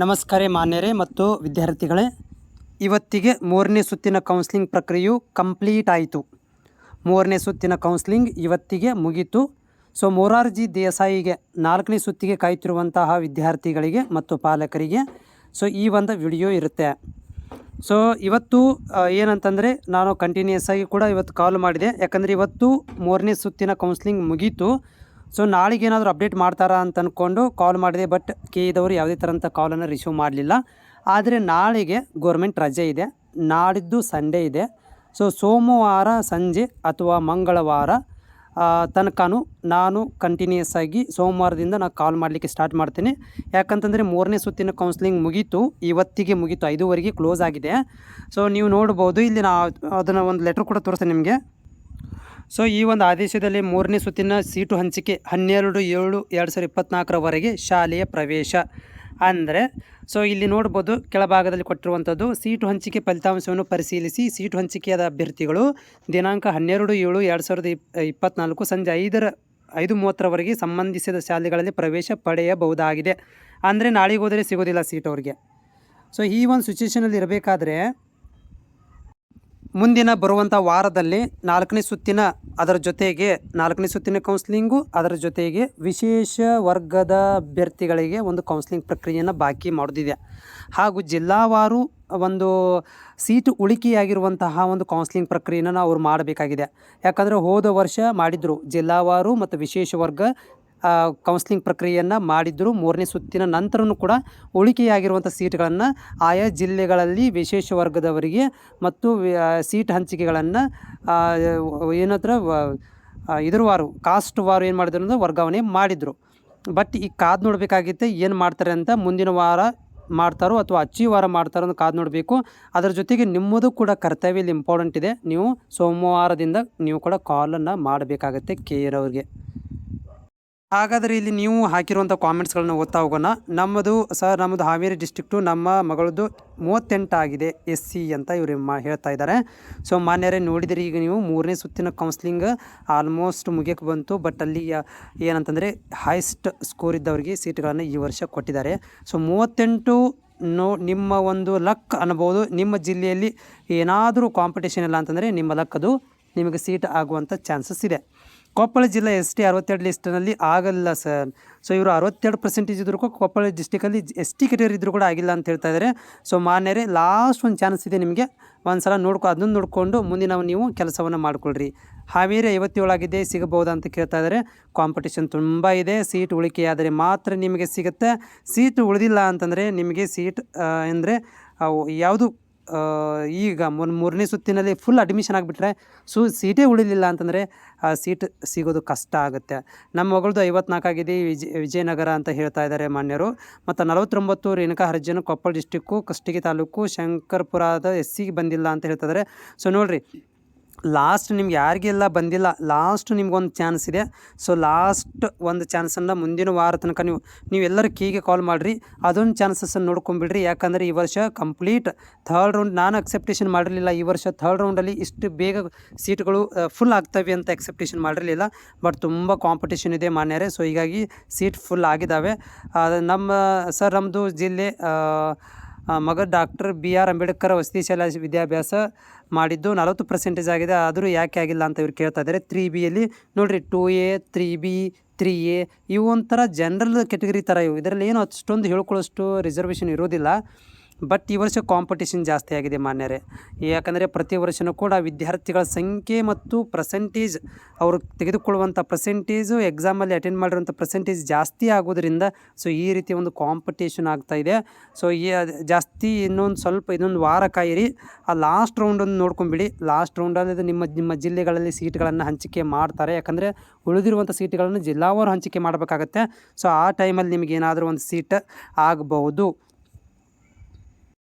ನಮಸ್ಕಾರ ಮಾನ್ಯರೇ ಮತ್ತು ವಿದ್ಯಾರ್ಥಿಗಳೇ. ಇವತ್ತಿಗೆ ಮೂರನೇ ಸುತ್ತಿನ ಕೌನ್ಸಿಲಿಂಗ್ ಪ್ರಕ್ರಿಯೆಯು ಕಂಪ್ಲೀಟ್ ಆಯಿತು. ಮೂರನೇ ಸುತ್ತಿನ ಕೌನ್ಸಿಲಿಂಗ್ ಇವತ್ತಿಗೆ ಮುಗೀತು. ಸೊ ಮೊರಾರ್ಜಿ ದೇಸಾಯಿಗೆ ನಾಲ್ಕನೇ ಸುತ್ತಿಗೆ ಕಾಯ್ತಿರುವಂತಹ ವಿದ್ಯಾರ್ಥಿಗಳಿಗೆ ಮತ್ತು ಪಾಲಕರಿಗೆ ಸೊ ಈ ಒಂದು ವಿಡಿಯೋ ಇರುತ್ತೆ. ಸೊ ಇವತ್ತು ಏನಂತಂದರೆ ನಾನು ಕಂಟಿನ್ಯೂಸ್ ಆಗಿ ಕೂಡ ಇವತ್ತು ಕಾಲ್ ಮಾಡಿದೆ. ಯಾಕಂದರೆ ಇವತ್ತು ಮೂರನೇ ಸುತ್ತಿನ ಕೌನ್ಸಿಲಿಂಗ್ ಮುಗೀತು. ಸೊ ನಾಳೆಗೆ ಏನಾದರೂ ಅಪ್ಡೇಟ್ ಮಾಡ್ತಾರಾ ಅಂತ ಅಂದ್ಕೊಂಡು ಕಾಲ್ ಮಾಡಿದೆ ಬಟ್ ಕೆ ಇದವರು ಯಾವುದೇ ಥರಂಥ ಕಾಲನ್ನು ರಿಸೀವ್ ಮಾಡಲಿಲ್ಲ. ಆದರೆ ನಾಳೆಗೆ ಗೌರ್ಮೆಂಟ್ ರಜೆ ಇದೆ. ನಾಡಿದ್ದು ಸಂಡೇ ಇದೆ. ಸೊ ಸೋಮವಾರ ಸಂಜೆ ಅಥವಾ ಮಂಗಳವಾರ ತನಕನೂ ನಾನು ಕಂಟಿನ್ಯೂಸ್ ಆಗಿ ಸೋಮವಾರದಿಂದ ನಾನು ಕಾಲ್ ಮಾಡಲಿಕ್ಕೆ ಸ್ಟಾರ್ಟ್ ಮಾಡ್ತೀನಿ. ಯಾಕಂತಂದರೆ ಮೂರನೇ ಸುತ್ತಿನ ಕೌನ್ಸಿಲಿಂಗ್ ಮುಗೀತು. ಇವತ್ತಿಗೆ ಮುಗೀತು. ಐದೂವರೆಗೆ ಕ್ಲೋಸ್ ಆಗಿದೆ. ಸೊ ನೀವು ನೋಡ್ಬೋದು. ಇಲ್ಲಿ ನಾ ಅದನ್ನು ಒಂದು ಲೆಟ್ರ್ ಕೂಡ ತೋರಿಸ್ತೇನೆ ನಿಮಗೆ. ಸೊ ಈ ಒಂದು ಆದೇಶದಲ್ಲಿ ಮೂರನೇ ಸುತ್ತಿನ ಸೀಟು ಹಂಚಿಕೆ ಹನ್ನೆರಡು, ಏಳು, ಎರಡು ಸಾವಿರದ ಇಪ್ಪತ್ತ್ನಾಲ್ಕರವರೆಗೆ ಶಾಲೆಯ ಪ್ರವೇಶ. ಅಂದರೆ ಸೊ ಇಲ್ಲಿ ನೋಡ್ಬೋದು, ಕೆಳಭಾಗದಲ್ಲಿ ಕೊಟ್ಟಿರುವಂಥದ್ದು ಸೀಟು ಹಂಚಿಕೆ ಫಲಿತಾಂಶವನ್ನು ಪರಿಶೀಲಿಸಿ. ಸೀಟು ಹಂಚಿಕೆಯಾದ ಅಭ್ಯರ್ಥಿಗಳು ದಿನಾಂಕ ಹನ್ನೆರಡು, ಏಳು, ಎರಡು ಸಾವಿರದ ಇಪ್ ಇಪ್ಪತ್ತ್ನಾಲ್ಕು ಸಂಜೆ ಐದರ, ಐದು ಮೂವತ್ತರವರೆಗೆ ಸಂಬಂಧಿಸಿದ ಶಾಲೆಗಳಲ್ಲಿ ಪ್ರವೇಶ ಪಡೆಯಬಹುದಾಗಿದೆ. ಅಂದರೆ, ನಾಳೆಗೆ ಹೋದರೆ ಸಿಗೋದಿಲ್ಲ ಸೀಟ್ ಅವ್ರಿಗೆ. ಸೊ ಈ ಒಂದು ಸಿಚುವೇಷನಲ್ಲಿ ಇರಬೇಕಾದ್ರೆ ಮುಂದಿನ ಬರುವಂಥ ವಾರದಲ್ಲಿ ನಾಲ್ಕನೇ ಸುತ್ತಿನ ಅದರ ಜೊತೆಗೆ ನಾಲ್ಕನೇ ಸುತ್ತಿನ ಕೌನ್ಸಿಲಿಂಗು ಅದರ ಜೊತೆಗೆ ವಿಶೇಷ ವರ್ಗದ ಅಭ್ಯರ್ಥಿಗಳಿಗೆ ಒಂದು ಕೌನ್ಸಿಲಿಂಗ್ ಪ್ರಕ್ರಿಯೆಯನ್ನು ಬಾಕಿ ಮಾಡೋದಿದೆ. ಹಾಗೂ ಜಿಲ್ಲಾವಾರು ಒಂದು ಸೀಟು ಉಳಿಕೆಯಾಗಿರುವಂತಹ ಒಂದು ಕೌನ್ಸಿಲಿಂಗ್ ಪ್ರಕ್ರಿಯೆಯನ್ನು ಅವರು ಮಾಡಬೇಕಾಗಿದೆ. ಯಾಕಂದರೆ ಹೋದ ವರ್ಷ ಮಾಡಿದರು ಜಿಲ್ಲಾವಾರು ಮತ್ತು ವಿಶೇಷ ವರ್ಗ ಕೌನ್ಸ್ಲಿಂಗ್ ಪ್ರಕ್ರಿಯೆಯನ್ನು ಮಾಡಿದ್ದರು ಮೂರನೇ ಸುತ್ತಿನ ನಂತರನೂ ಕೂಡ ಉಳಿಕೆಯಾಗಿರುವಂಥ ಸೀಟ್ಗಳನ್ನು ಆಯಾ ಜಿಲ್ಲೆಗಳಲ್ಲಿ ವಿಶೇಷ ವರ್ಗದವರಿಗೆ ಮತ್ತು ಸೀಟ್ ಹಂಚಿಕೆಗಳನ್ನು ಏನತ್ರ ಇದ್ರ ವಾರು, ಕಾಸ್ಟ್ ವಾರು ಏನು ಮಾಡಿದ್ರು ಅಂದರೆ ವರ್ಗಾವಣೆ ಮಾಡಿದರು. ಬಟ್ ಈ ಕಾದು ನೋಡಬೇಕಾಗಿತ್ತು ಏನು ಮಾಡ್ತಾರೆ ಅಂತ ಮುಂದಿನ ವಾರ ಮಾಡ್ತಾರೋ ಅಥವಾ ಅಚ್ಚಿ ವಾರ ಮಾಡ್ತಾರೋ ಅಂತ ಕಾದು ನೋಡಬೇಕು. ಅದರ ಜೊತೆಗೆ ನಿಮ್ಮದು ಕೂಡ ಕರ್ತವ್ಯ ಇಲ್ಲಿ ಇಂಪಾರ್ಟೆಂಟ್ ಇದೆ. ನೀವು ಸೋಮವಾರದಿಂದ ನೀವು ಕೂಡ ಕಾಲನ್ನು ಮಾಡಬೇಕಾಗತ್ತೆ ಕೆ ಅವ್ರಿಗೆ. ಹಾಗಾದರೆ ಇಲ್ಲಿ ನೀವು ಹಾಕಿರುವಂಥ ಕಾಮೆಂಟ್ಸ್ಗಳನ್ನ ಓದ್ತಾ ಹೋಗೋಣ. ನಮ್ಮದು ಸರ್ ನಮ್ಮದು ಹಾವೇರಿ ಡಿಸ್ಟಿಕ್ಟು ನಮ್ಮ ಮಗಳದ್ದು ಮೂವತ್ತೆಂಟು ಆಗಿದೆ ಎಸ್ ಸಿ ಅಂತ ಇವರು ಮಾ, ಹೇಳ್ತಾ ಇದ್ದಾರೆ. ಸೊ ಮಾನ್ಯರೇ, ನೋಡಿದರೆ, ಈಗ ನೀವು ಮೂರನೇ ಸುತ್ತಿನ ಕೌನ್ಸ್ಲಿಂಗ್ ಆಲ್ಮೋಸ್ಟ್ ಮುಗಿಯಕ್ಕೆ ಬಂತು ಬಟ್ ಅಲ್ಲಿ ಏನಂತಂದರೆ ಹೈಸ್ಟ್ ಸ್ಕೋರ್ ಇದ್ದವರಿಗೆ ಸೀಟ್ಗಳನ್ನು ಈ ವರ್ಷ ಕೊಟ್ಟಿದ್ದಾರೆ. ಸೊ ಮೂವತ್ತೆಂಟು ನೋ, ನಿಮ್ಮ ಒಂದು ಲಕ್ ಅನ್ಬೋದು ನಿಮ್ಮ ಜಿಲ್ಲೆಯಲ್ಲಿ ಏನಾದರೂ ಕಾಂಪಿಟೇಷನ್ ಇಲ್ಲ ಅಂತಂದರೆ ನಿಮ್ಮ ಲಕ್ ಅದು, ನಿಮಗೆ ಸೀಟ್ ಆಗುವಂಥ ಚಾನ್ಸಸ್ ಇದೆ. ಕೊಪ್ಪಳ ಜಿಲ್ಲೆ ಎಸ್ ಟಿ ಅರವತ್ತೆರಡು ಲಿಸ್ಟ್ನಲ್ಲಿ ಆಗಲ್ಲ ಸರ್. ಸೊ, ಇವರು ಅರವತ್ತೆರಡು ಪರ್ಸೆಂಟೇಜ್ ಇದ್ದರೂ ಕೂಡ ಕೊಪ್ಪಳ ಡಿಸ್ಟಿಕಲ್ಲಿ ಎಸ್ ಟಿ ಕೆಟಗರಿ ಇದ್ದರೂ ಕೂಡ ಆಗಿಲ್ಲ ಅಂತ ಹೇಳ್ತಾ ಇದ್ದಾರೆ ಸೊ, ಮಾನ್ಯರೇ ಲಾಸ್ಟ್ ಒಂದು ಚಾನ್ಸ್ ಇದೆ ನಿಮಗೆ. ಒಂದು ಸಲ ನೋಡ್ಕೊ, ಅದನ್ನು ನೋಡಿಕೊಂಡು ಮುಂದಿನ ನೀವು ಕೆಲಸವನ್ನು ಮಾಡಿಕೊಳ್ಳ್ರಿ ಹಾವೇರಿ ಐವತ್ತೇಳಾಗಿದೆ ಸಿಗಬಹುದಾ ಅಂತ ಕೇಳ್ತಾ ಇದ್ದಾರೆ ಕಾಂಪಿಟೇಷನ್ ತುಂಬ ಇದೆ ಸೀಟ್ ಉಳಿಕೆಯಾದರೆ ಮಾತ್ರ ನಿಮಗೆ ಸಿಗುತ್ತೆ. ಸೀಟ್ ಉಳಿದಿಲ್ಲ ಅಂತಂದರೆ ನಿಮಗೆ ಸೀಟ್ ಅಂದರೆ ಯಾವುದು ಈಗ ಮುನ್ ಮೂರನೇ ಸುತ್ತಿನಲ್ಲಿ ಫುಲ್ ಅಡ್ಮಿಷನ್ ಆಗಿಬಿಟ್ರೆ ಸು ಸೀಟೇ ಉಳಿಲಿಲ್ಲ ಅಂತಂದರೆ, ಆ, ಸೀಟ್ ಸಿಗೋದು ಕಷ್ಟ ಆಗುತ್ತೆ. ನಮ್ಮ ಮಗಳದು ಐವತ್ನಾಲ್ಕು ಆಗಿದೆ ವಿಜಯ ವಿಜಯನಗರ ಅಂತ ಹೇಳ್ತಾ ಇದ್ದಾರೆ ಮಾನ್ಯರು. ಮತ್ತು ನಲವತ್ತೊಂಬತ್ತು ರೇಣುಕಾ ಹರಿಜನ ಕೊಪ್ಪಳ ಡಿಸ್ಟಿಕ್ಕು ಕಷ್ಟಗಿ ತಾಲೂಕು, ಶಂಕರ್ಪುರದ ಎಸ್ ಸಿಗೆ ಬಂದಿಲ್ಲ ಅಂತ ಹೇಳ್ತಾ ಇದ್ದಾರೆ ಸೊ ನೋಡಿರಿ ಲಾಸ್ಟ್ ನಿಮ್ಗೆ ಯಾರಿಗೆಲ್ಲ ಬಂದಿಲ್ಲ ಲಾಸ್ಟ್ ನಿಮ್ಗೊಂದು ಚಾನ್ಸ್ ಇದೆ. ಸೊ ಲಾಸ್ಟ್ ಒಂದು ಚಾನ್ಸನ್ನು ಮುಂದಿನ ವಾರ ತನಕ ನೀವು, ನೀವೆಲ್ಲರೂ ಕೀಗೆ ಕಾಲ್ ಮಾಡಿರಿ. ಅದೊಂದು ಚಾನ್ಸಸ್ಸನ್ನು ನೋಡ್ಕೊಂಬಿಡ್ರಿ. ಯಾಕಂದರೆ ಈ ವರ್ಷ ಕಂಪ್ಲೀಟ್ ಥರ್ಡ್ ರೌಂಡ್ ನಾನು ಅಕ್ಸೆಪ್ಟೇಷನ್ ಮಾಡಿರಲಿಲ್ಲ. ಈ ವರ್ಷ ಥರ್ಡ್ ರೌಂಡಲ್ಲಿ ಇಷ್ಟು ಬೇಗ ಸೀಟ್ಗಳು ಫುಲ್ ಆಗ್ತವೆ ಅಂತ ಎಕ್ಸೆಪ್ಟೇಷನ್ ಮಾಡಿರಲಿಲ್ಲ. ಬಟ್ ತುಂಬ ಕಾಂಪಿಟೇಷನ್ ಇದೆ ಮಾನ್ಯರೇ. ಸೊ ಹೀಗಾಗಿ ಸೀಟ್ ಫುಲ್ ಆಗಿದ್ದಾವೆ. ನಮ್ಮ ಸರ್ ನಮ್ಮದು ಜಿಲ್ಲೆ ಮಗ ಡಾಕ್ಟರ್ ಬಿ ಆರ್ ಅಂಬೇಡ್ಕರ್ ವಸತಿ ಶಾಲಾ ವಿದ್ಯಾಭ್ಯಾಸ ಮಾಡಿದ್ದು ನಲವತ್ತು ಪರ್ಸೆಂಟೇಜ್ ಆಗಿದೆ. ಆದರೂ ಯಾಕೆ ಆಗಿಲ್ಲ ಅಂತ ಇವ್ರು ಕೇಳ್ತಾ ಇದ್ದಾರೆ. ತ್ರೀ ಬಿಯಲ್ಲಿ ನೋಡಿರಿ two A three B three A ಇವು ಒಂಥರ ಜನರಲ್ ಕೆಟಗರಿ ಥರ ಇವು. ಇದರಲ್ಲಿ ಏನು ಅಷ್ಟೊಂದು ಹೇಳ್ಕೊಳ್ಳೋಷ್ಟು ರಿಸರ್ವೇಷನ್ ಇರೋದಿಲ್ಲ. ಬಟ್ ಈ ವರ್ಷ ಕಾಂಪಿಟೇಷನ್ ಜಾಸ್ತಿ ಆಗಿದೆ ಮಾನ್ಯರೇ. ಯಾಕಂದರೆ ಪ್ರತಿ ವರ್ಷವೂ ಕೂಡ ವಿದ್ಯಾರ್ಥಿಗಳ ಸಂಖ್ಯೆ ಮತ್ತು ಪರ್ಸೆಂಟೇಜ್ ಅವರು ತೆಗೆದುಕೊಳ್ಳುವಂಥ ಪರ್ಸೆಂಟೇಜು ಎಕ್ಸಾಮಲ್ಲಿ ಅಟೆಂಡ್ ಮಾಡಿರುವಂಥ ಪರ್ಸೆಂಟೇಜ್ ಜಾಸ್ತಿ ಆಗೋದ್ರಿಂದ ಸೊ ಈ ರೀತಿ ಒಂದು ಕಾಂಪಿಟೇಷನ್ ಆಗ್ತಾ ಇದೆ. ಸೊ ಈ ಜಾಸ್ತಿ ಇನ್ನೊಂದು ಸ್ವಲ್ಪ ಇನ್ನೊಂದು ವಾರ ಕಾಯಿರಿ. ಆ ಲಾಸ್ಟ್ ರೌಂಡನ್ನು ನೋಡ್ಕೊಂಬಿಡಿ. ಲಾಸ್ಟ್ ರೌಂಡಲ್ಲಿ ನಿಮ್ಮ ನಿಮ್ಮ ಜಿಲ್ಲೆಗಳಲ್ಲಿ ಸೀಟ್ಗಳನ್ನು ಹಂಚಿಕೆ ಮಾಡ್ತಾರೆ. ಯಾಕಂದರೆ ಉಳಿದಿರುವಂಥ ಸೀಟ್ಗಳನ್ನು ಜಿಲ್ಲಾವಾರು ಹಂಚಿಕೆ ಮಾಡಬೇಕಾಗತ್ತೆ. ಸೊ ಆ ಟೈಮಲ್ಲಿ ನಿಮಗೇನಾದರೂ ಒಂದು ಸೀಟ್ ಆಗಬಹುದು.